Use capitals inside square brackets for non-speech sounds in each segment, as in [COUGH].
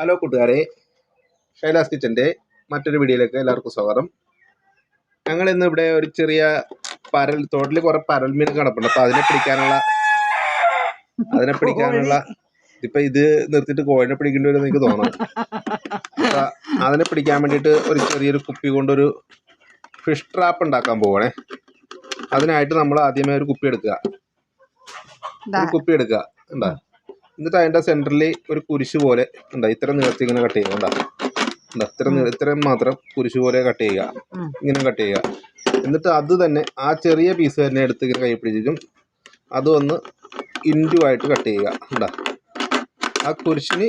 Hello കൂട്ടുകാരെ ഷൈലാസ് കിച്ചന്റെ മറ്റൊരു വീഡിയോയിലേക്ക് എല്ലാവർക്കും സ്വാഗതം. ഞങ്ങൾ ഇന്ന് ഇവിടെ ഒരു ചെറിയ പരൽ തോട്ടിൽ കുറെ പരൽ മീൻ കിടപ്പുണ്ട്. അപ്പൊ അതിനെ പിടിക്കാനുള്ള അതിനെ പിടിക്കാനുള്ള ഇപ്പൊ ഇത് നിർത്തിയിട്ട് കോഴിനെ പിടിക്കേണ്ടി വരും എനിക്ക് തോന്നുന്നു. അപ്പൊ അതിനെ പിടിക്കാൻ വേണ്ടിയിട്ട് ഒരു ചെറിയൊരു കുപ്പി കൊണ്ടൊരു ഫിഷ് ട്രാപ്പ് ഉണ്ടാക്കാൻ പോവാണേ. അതിനായിട്ട് നമ്മൾ ആദ്യമേ ഒരു കുപ്പി എടുക്കുക. ഒരു കുപ്പി എടുക്കുക. ഉണ്ടാ എന്നിട്ട് അതിന്റെ സെന്ററിൽ ഒരു കുരിശ് പോലെ ഉണ്ടാ? ഇത്ര നീളത്തിൽ ഇങ്ങനെ കട്ട് ചെയ്യുക ഉണ്ടാ? ഉണ്ടാ? ഇത്ര ഇത്രയും മാത്രം കുരിശ് പോലെ കട്ട് ചെയ്യുക. ഇങ്ങനെ കട്ട് ചെയ്യുക. എന്നിട്ട് അത് തന്നെ ആ ചെറിയ പീസ് തന്നെ എടുത്ത് ഇങ്ങനെ കൈ പിടിച്ചിട്ടും അത് ഒന്ന് ഇന്റു ആയിട്ട് കട്ട് ചെയ്യുക. ഉണ്ടാ? ആ കുരിശിന്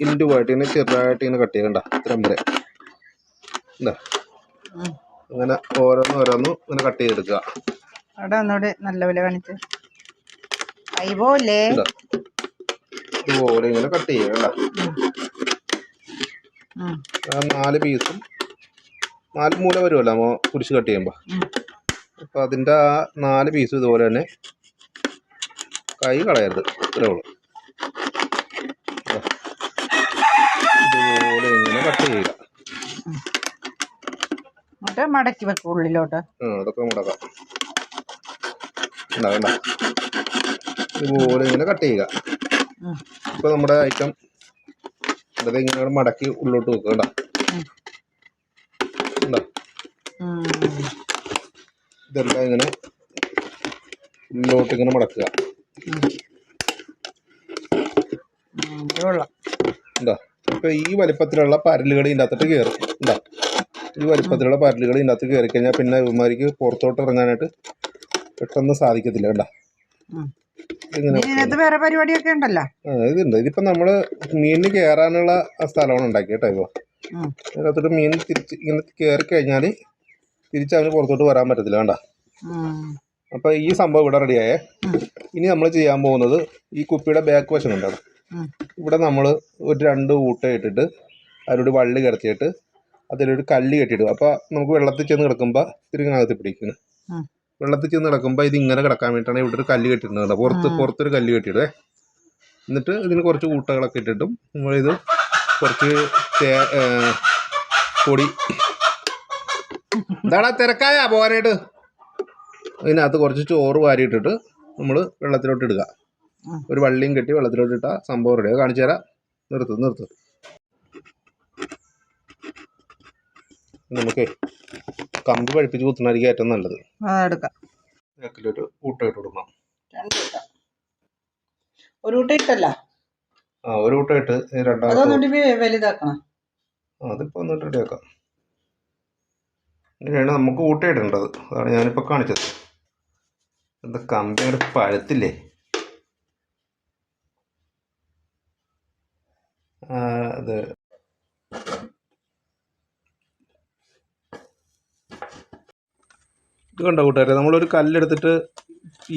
ഇന്റു ആയിട്ട് ഇങ്ങനെ ചെറുതായിട്ട് ഇങ്ങനെ കട്ട് ചെയ്യുക ഉണ്ടാ? ഇത്രയും വരെ. ഉണ്ടാ? അങ്ങനെ ഓരോന്ന് ഓരോന്നും ഇങ്ങനെ കട്ട് ചെയ്തെടുക്കുക. അവിടെ ഒന്നുകൂടി നല്ലപോലെ കാണിച്ച്. അയ്യോ ഉണ്ടാ? ഇതുപോലെ ഇങ്ങനെ കട്ട് ചെയ്യുക ആ നാല് പീസും നാല് മൂല വരുമല്ലോ നമ്മ കുരിശ് കട്ട് ചെയ്യുമ്പോൾ അപ്പോൾ അതിന്റെ ആ നാല് പീസും ഇതുപോലെ തന്നെ കൈ കളയരുത്. ഇത്രേ ഉള്ളൂ. ഇതുപോലെ ഇങ്ങനെ കട്ട് ചെയ്യുക. മടക്കി വെക്കും ഉള്ളിലോട്ട്. അതൊക്കെ മുടക്കാം. ഇതുപോലെ ഇങ്ങനെ കട്ട് ചെയ്യുക. ഉം. ഇപ്പോൾ നമ്മുടെ ഐറ്റം അതായത് ഇങ്ങനെ മടക്കി ഉള്ളോട്ട് വെക്കുക. ഇതെല്ലാം ഇങ്ങനെ ഉള്ളോട്ട് ഇങ്ങനെ മടക്കുക. ഇപ്പൊ ഈ വലിപ്പത്തിലുള്ള പരലുകൾ ഇതിന്റെ അകത്തോട്ട് കയറും. ഉണ്ടോ ഈ വലിപ്പത്തിലുള്ള പരലുകൾ ഇതിന്റെ അകത്ത് കയറി കഴിഞ്ഞാൽ പിന്നെ ഇവന്മാർക്ക് പുറത്തോട്ട് ഇറങ്ങാനായിട്ട് പെട്ടെന്ന് സാധിക്കത്തില്ല കണ്ടാ? ഇതിനകത്ത് വേറെ പരിപാടിയൊക്കെ ഉണ്ടല്ലോ. ഇതുണ്ട്. ഇതിപ്പോ നമ്മൾ മീനിന് കേറാനുള്ള സ്ഥലമാണ് ഉണ്ടാക്കി കേട്ടോ ഇപ്പൊ അതിനകത്തോട്ട് മീൻ തിരിച്ച് ഇങ്ങനെ കേറി കഴിഞ്ഞാൽ തിരിച്ച് അവന് പുറത്തോട്ട് വരാൻ പറ്റത്തില്ല വേണ്ട അപ്പൊ ഈ സംഭവം ഇവിടെ റെഡിയായേ ഇനി നമ്മൾ ചെയ്യാൻ പോകുന്നത് ഈ കുപ്പിയുടെ ബാക്ക് വശം ഉണ്ടാവും ഇവിടെ നമ്മൾ ഒരു രണ്ട് ഊട്ട ഇട്ടിട്ട് അതിലൊരു വള്ളി കിടത്തിയിട്ട് അതിലൊരു കല്ല് കെട്ടിയിടും. അപ്പോൾ നമുക്ക് വെള്ളത്തിൽ ചെന്ന് കിടക്കുമ്പോൾ തിരികനകത്ത് പിടിക്കുന്നു ഉം. വെള്ളത്തിൽ ചെന്ന് കിടക്കുമ്പോൾ ഇത് ഇങ്ങനെ കിടക്കാൻ വേണ്ടിയിട്ടാണ് ഇവിടെ ഒരു കല്ല് കെട്ടിയിട്ടുണ്ട് പുറത്ത്. പുറത്തൊരു കല്ല് കെട്ടിയിടേ എന്നിട്ട് ഇതിന് കുറച്ച് കൂട്ടകളൊക്കെ ഇട്ടിട്ടും നമ്മളിത് കുറച്ച് പൊടി. എന്താടാ തിരക്കായ പോകാനായിട്ട് അതിനകത്ത് കുറച്ച് ചോറ് വാരിയിട്ടിട്ട് നമ്മൾ വെള്ളത്തിലോട്ട് ഇടുക. ഒരു വള്ളിയും കെട്ടി വെള്ളത്തിലോട്ട് ഇട്ടാൽ സംഭവം റെഡി. കാണിച്ചു തരാം. നിർത്ത് നിർത്ത്. നമുക്ക് കമ്പ് പഴിപ്പിച്ച് കുത്തുന്നതായിരിക്കും ഏറ്റവും നല്ലത്. അതെടുക്കാം കൊടുക്കണം. രണ്ട് കൂട്ടം ഒരു കൂട്ടം ഇട്ടല്ല? ആ ഒരു ഊട്ട ഇട്ട് ഈ രണ്ടാമത്തെ അതൊന്നുകൂടി വെ- വലുതാക്കണം. ആ, അതിപ്പോൾ ഒന്നിട്ട് റെഡിയാക്കാം ഇങ്ങനെയാണ് നമുക്ക് ഊട്ടയിടേണ്ടത് അതാണ് ഞാനിപ്പോൾ കാണിച്ചത്. എന്താ കമ്പി അങ്ങോട്ട് പഴുത്തില്ലേ? ആ, അത് ഇത് കണ്ട കൂട്ടുകാരെ? നമ്മളൊരു കല്ലെടുത്തിട്ട്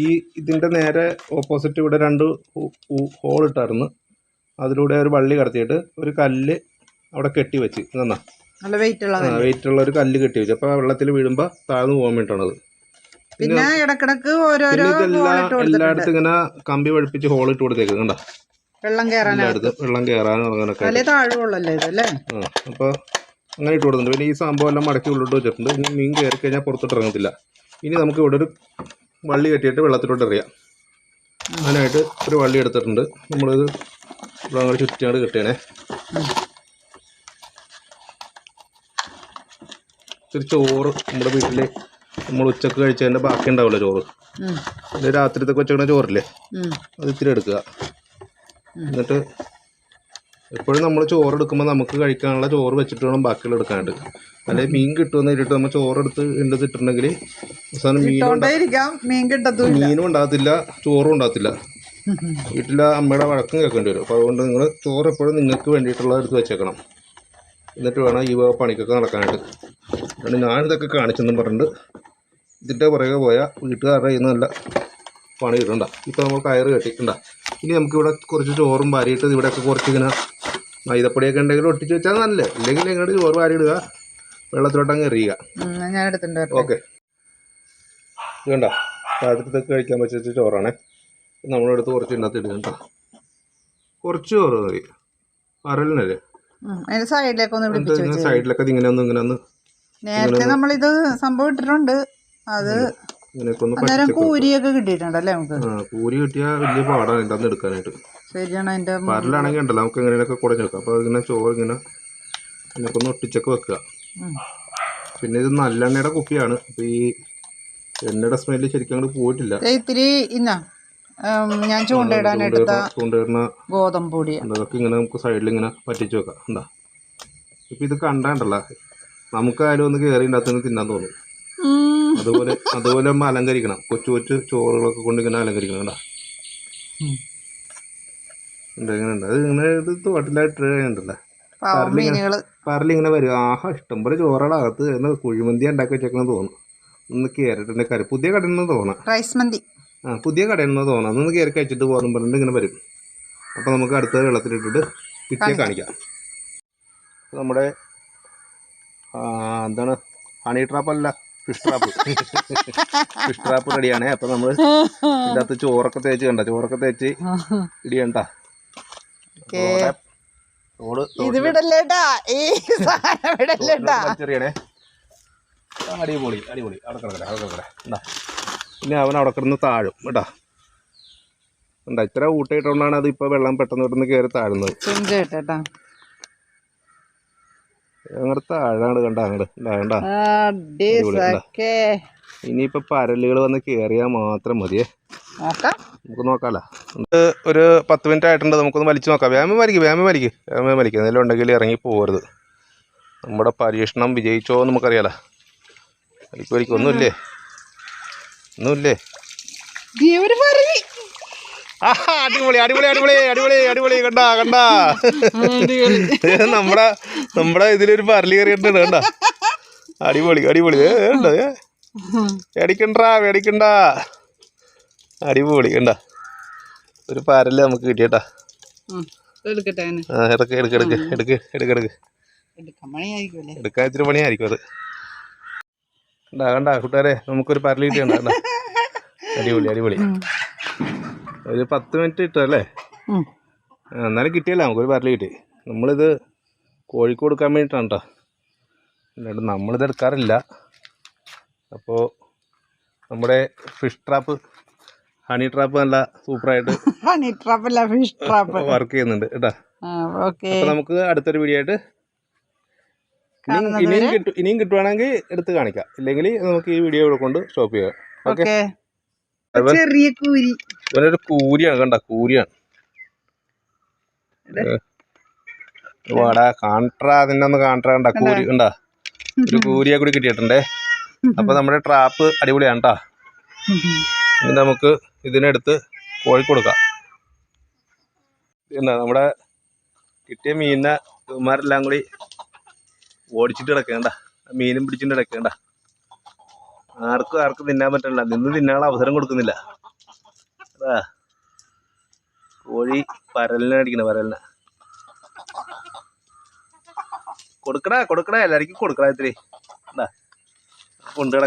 ഈ ഇതിന്റെ നേരെ ഓപ്പോസിറ്റ് ഇവിടെ രണ്ട് ഹോൾ ഇട്ടായിരുന്നു. അതിലൂടെ ഒരു വള്ളി കടത്തിയിട്ട് ഒരു കല്ല് അവിടെ കെട്ടി വെച്ച്. നന്നാ നല്ല വെയിറ്റ് ഉള്ള വെയിറ്റ് ഉള്ള ഒരു കല്ല് കെട്ടി വെച്ചു. അപ്പോൾ വെള്ളത്തിൽ വീഴുമ്പോൾ താഴ്ന്നു പോകാൻ വേണ്ടിയിട്ടാണത്. പിന്നെ ഇടക്കിടക്ക് ഓരോരോ എല്ലായിടത്തും ഇങ്ങനെ കമ്പി പഠിപ്പിച്ച് ഹോൾ ഇട്ട് കൊടുത്തേക്ക്. കണ്ട? വെള്ളം കേറാൻ വെള്ളം കയറാനും അല്ലേ? അപ്പോൾ അങ്ങനെ ഇട്ട് കൊടുക്കുന്നുണ്ട് പിന്നെ ഈ സംഭവം എല്ലാം മടക്കി ഉള്ളിട്ട് വെച്ചിട്ടുണ്ട്. ഇനി മീൻ കയറി കഴിഞ്ഞാൽ പുറത്തോട്ട് ഇറങ്ങത്തില്ല. ഇനി നമുക്ക് ഇവിടെ ഒരു വള്ളി കെട്ടിയിട്ട് വെള്ളത്തിലോട്ട് എറിയാം. അതിനായിട്ട് ഒരു വള്ളി എടുത്തിട്ടുണ്ട്. നമ്മളിത് ഇവിടെ അങ്ങോട്ട് ചുറ്റിയാണ് കെട്ടിയണേ ഉം. ചോറ് നമ്മുടെ വീട്ടിൽ നമ്മൾ ഉച്ചയ്ക്ക് കഴിച്ചതിന്റെ ബാക്കി ഉണ്ടാവില്ല ചോറ്. ഉം. ഇത് രാത്രിത്തൊക്കെ വെച്ചേക്കണ ചോറില്ലേ? അത് ഇത്തിരി എടുക്കുക. എന്നിട്ട് എപ്പോഴും നമ്മൾ ചോറ് എടുക്കുമ്പോൾ നമുക്ക് കഴിക്കാനുള്ള ചോറ് വെച്ചിട്ട് വേണം ബാക്കിയുള്ള എടുക്കാണ്ട് അല്ലെങ്കിൽ മീൻ കിട്ടുമെന്ന് കഴിഞ്ഞിട്ട് നമ്മൾ ചോറ് എടുത്ത് ഇട്ടിട്ടുണ്ടെങ്കിൽ അവസാനം ഉണ്ടാ- മീൻ മീനും ഉണ്ടാകത്തില്ല ചോറും ഉണ്ടാകത്തില്ല. വീട്ടിലെ അമ്മയുടെ വഴക്കം കേൾക്കേണ്ടി വരും. അപ്പോൾ അതുകൊണ്ട് നിങ്ങൾ ചോറ് എപ്പോഴും നിങ്ങൾക്ക് വേണ്ടിയിട്ടുള്ള എടുത്ത് വെച്ചേക്കണം. എന്നിട്ട് വേണം ഈ പണിക്കൊക്കെ നടക്കാനായിട്ട്. അതുകൊണ്ട് ഞാനിതൊക്കെ കാണിച്ചെന്നും പറഞ്ഞിട്ട് ഇതിന്റെ പുറകെ പോയാൽ വീട്ടുകാരുടെ കയ്യിൽ നല്ല പണി കിട്ടണ്ട ഇപ്പോൾ നമ്മൾ കയറ് കെട്ടിക്കണ്ട ഇനി നമുക്കിവിടെ കുറച്ച് ചോറും വാരിയിട്ട് ഇവിടെയൊക്കെ കുറച്ച് ഇങ്ങനെ മൈദപ്പൊടിയൊക്കെ ഉണ്ടെങ്കിൽ ഒട്ടിച്ച് വെച്ചാൽ നല്ലത്. ഇല്ലെങ്കിൽ ഇങ്ങോട്ട് ചോറ് വാരിയിടുക. വെള്ളത്തിലോട്ടങ്ങ് എറിയുക. അങ്ങ് ഞാൻ എടുത്തിട്ടുണ്ട്. ഓക്കെ. ഇതുണ്ട കണ്ട? കഴിക്കാൻ പറ്റിയ ചോറാണേ. നമ്മളെടുത്ത് കുറച്ച് ഇതിനകത്ത് ഇടുക കേട്ടോ. കുറച്ച് ചോറ് മതി. ഇങ്ങനെ സൈഡിലൊക്കെ ഇങ്ങനെ ഒന്ന് ഇങ്ങനെ ഒന്ന് നേരത്തെ നമ്മളിത് സംഭവം ഇട്ടിട്ടുണ്ട്. അത് ഇങ്ങനെയൊക്കെ ഒന്ന് കൂരിയൊക്കെ കിട്ടിയിട്ടുണ്ടല്ലേ നമുക്ക്? കൂരി കിട്ടിയാൽ വലിയ പാടാണ് എന്താന്ന് എടുക്കാനായിട്ട്. ശരിയാണ് അതിന്റെ പരലാണെങ്കിൽ ഉണ്ടല്ലോ നമുക്ക് എങ്ങനെയൊക്കെ കുടഞ്ഞെടുക്കാം അപ്പോൾ ഇങ്ങനെ ചോറ് ഇങ്ങനെ ഇതിനൊക്കെ ഒന്ന് ഒട്ടിച്ചൊക്കെ വെക്കുക. പിന്നെ ഇത് നല്ലെണ്ണയുടെ കുപ്പിയാണ്. അപ്പോൾ ഈ എണ്ണയുടെ സ്മെല്ല് ശരിക്കും അങ്ങോട്ട് പോയിട്ടില്ല. ഇത്തിരി ഇന്നാ ഞാൻ ചൂണ്ടയിടാൻ എടുത്ത ചൂണ്ടിടുന്ന ഗോതമ്പ് പൊടിയാണ് അതൊക്കെ ഇങ്ങനെ നമുക്ക് സൈഡിൽ ഇങ്ങനെ പറ്റിച്ച് വെക്കാം. എന്താ ഇപ്പം ഇത് നമുക്ക് നമുക്കായാലും ഒന്ന് കയറി ഉണ്ടാക്കുന്ന തിന്നാൻ തോന്നും. അതുപോലെ അതുപോലെ നമ്മൾ അലങ്കരിക്കണം. കൊച്ചു കൊച്ചു ചോറുകളൊക്കെ കൊണ്ട് ഇങ്ങനെ അലങ്കരിക്കണം കേട്ടോ. ഉണ്ട് ഇങ്ങനെ ഉണ്ട് അത് ഇങ്ങനെ ഇത് തോട്ടിലായിട്ട് ഉണ്ടല്ലോ പറലിങ്ങനെ വരും. ആഹാ ഇഷ്ടംപോലെ പോലെ അകത്ത് എന്ന് കുഴിമന്തി ഉണ്ടാക്കി വെച്ചേക്കണം തോന്നുന്നു ഒന്ന് കയറിട്ടുണ്ട് കറി. പുതിയ കടയിൽ നിന്ന് തോന്നാം. റൈസ് മന്തി. ആ പുതിയ കടയിൽ നിന്ന് തോന്നാം. അതൊന്ന് കയറി കഴിച്ചിട്ട് പോകുന്നു പറഞ്ഞിട്ട് ഇങ്ങനെ വരും. അപ്പോൾ നമുക്ക് അടുത്ത വെള്ളത്തിലിട്ടിട്ട് പിറ്റേ കാണിക്കാം. നമ്മുടെ എന്താണ്? ഹണി ട്രാപ്പ് അല്ല. ഫിഷ് ട്രാപ്പ് ഫിഷ് ട്രാപ്പ് റെഡിയാണ്. അപ്പൊ നമ്മൾ ഇതിനകത്ത് അകത്ത് ചോറൊക്കെ തേച്ച് കണ്ട? ചോറൊക്കെ തേച്ച് ഇടിയണ്ട. ഇത് വിടല്ലേട്ടാ. ഈ സാധനം വിടല്ലേട്ടാ. ചെറിയണേ അടിപൊളി അടിപൊളി. അവിടെ കിടക്കട്ടെ അവിടെ കിടക്കട്ടെ. എന്താ പിന്നെ അവൻ അവിടെ കിടന്ന് താഴും കേട്ടാ. എന്താ ഇത്ര ഊട്ടയിട്ടോണ്ടാണ് അത് ഇപ്പൊ വെള്ളം പെട്ടെന്ന് പെട്ടെന്ന് കയറി താഴുന്നത്. കണ്ട അങ്ങോട്ട് കണ്ട. അടിസൊക്കെ ഇനിയിപ്പോൾ പരലുകൾ വന്ന് കേറിയാൽ മാത്രം മതിയേ. നമുക്ക് നോക്കാലോ. ഒരു പത്ത് മിനിറ്റ് ആയിട്ടുണ്ട് നമുക്കൊന്ന് വലിച്ചു നോക്കാം. വ്യാമം വലിക്കും വ്യാമം വലിക്കും വ്യാമം വലിക്കും എന്തെങ്കിലും ഉണ്ടെങ്കിൽ ഇറങ്ങി പോകരുത് നമ്മുടെ പരീക്ഷണം വിജയിച്ചോ എന്ന് നമുക്കറിയാലോ. വലിക്കും വലിക്കും ഒന്നുമില്ലേ? ഒന്നുമില്ലേ? അടിപൊളി അടിപൊളി അടിപൊളി അടിപൊളി അടിപൊളി കണ്ടാ കണ്ടാ. നമ്മടെ നമ്മടെ ഇതിലൊരു പരലി കയറിയിട്ടുണ്ട് കണ്ട? അടിപൊളി അടിപൊളി. കണ്ടോ വേടിക്കണ്ട പേടിക്കണ്ടാ പേടിക്കണ്ട. അടിപൊളി കണ്ട? ഒരു പരൽ നമുക്ക് കിട്ടിയട്ടാ. എടുക്ക എടുക്ക എടുക്ക എടുക്ക എടുക്ക എടുക്ക എടുക്ക് എടുക്ക് എടുക്ക്. എടുക്കാൻ ഇച്ചിരി പണിയായിരിക്കും അത്. കണ്ടാ കണ്ടാ കൂട്ടുകാരെ നമുക്കൊരു പരൽ കിട്ടിയ കണ്ടാ. അടിപൊളി അടിപൊളി. ഒരു പത്ത് മിനിറ്റ് ഇട്ടല്ലേ എന്നാലും കിട്ടിയല്ല നമുക്കൊരു പരൽ കിട്ടി. നമ്മളിത് കോഴിക്ക് കൊടുക്കാൻ വേണ്ടിയിട്ടാണ് കേട്ടോ അല്ലാണ്ട് നമ്മളിത് എടുക്കാറില്ല. അപ്പോൾ നമ്മുടെ ഫിഷ് ട്രാപ്പ് ഹണി ട്രാപ്പ് നല്ല സൂപ്പറായിട്ട് [LAUGHS] ഹണി ട്രാപ്പ് അല്ല ഫിഷ് ട്രാപ്പ് വർക്ക് ചെയ്യുന്നുണ്ട് കേട്ടോ. ഓക്കെ അപ്പോൾ നമുക്ക് അടുത്തൊരു വീഡിയോ ആയിട്ട് ഇനിയും കിട്ടും ഇനിയും കിട്ടുവാണെങ്കിൽ എടുത്ത് കാണിക്കാം. ഇല്ലെങ്കിൽ നമുക്ക് ഈ വീഡിയോ ഇവിടെ കൊണ്ട് സ്റ്റോപ്പ് ചെയ്യാം. ഓക്കെ ചെറിയ കൂരി. ഇവനൊരു കൂരിയാണ് കണ്ട? കൂരിയാണ്. വാടാ കാൺട്രാ കണ്ട? കൂരി കണ്ടാ? ഒരു കൂരിയെ കൂടി കിട്ടിയിട്ടുണ്ടേ. അപ്പൊ നമ്മുടെ ട്രാപ്പ് അടിപൊളിയാണ് കേട്ടാ ഇനി നമുക്ക് ഇതിനെടുത്ത് കോഴി കൊടുക്കാം. എന്താ നമ്മുടെ കിട്ടിയ മീനിനെ ഇവന്മാരെല്ലാം കൂടി ഓടിച്ചിട്ട് കിടക്കേണ്ട മീനും പിടിച്ചിട്ട് കിടക്കേണ്ട ആർക്കും ആർക്കും തിന്നാൻ പറ്റില്ല നിന്ന് തിന്നാനുള്ള അവസരം കൊടുക്കുന്നില്ല. അതാ. കോഴി പരലിനെ അടിക്കണ പരലിനെ. കൊടുക്കടാ കൊടുക്കടാ. എല്ലാവർക്കും കൊടുക്കടാ ഇത്തിരി. എന്താ കൊണ്ട്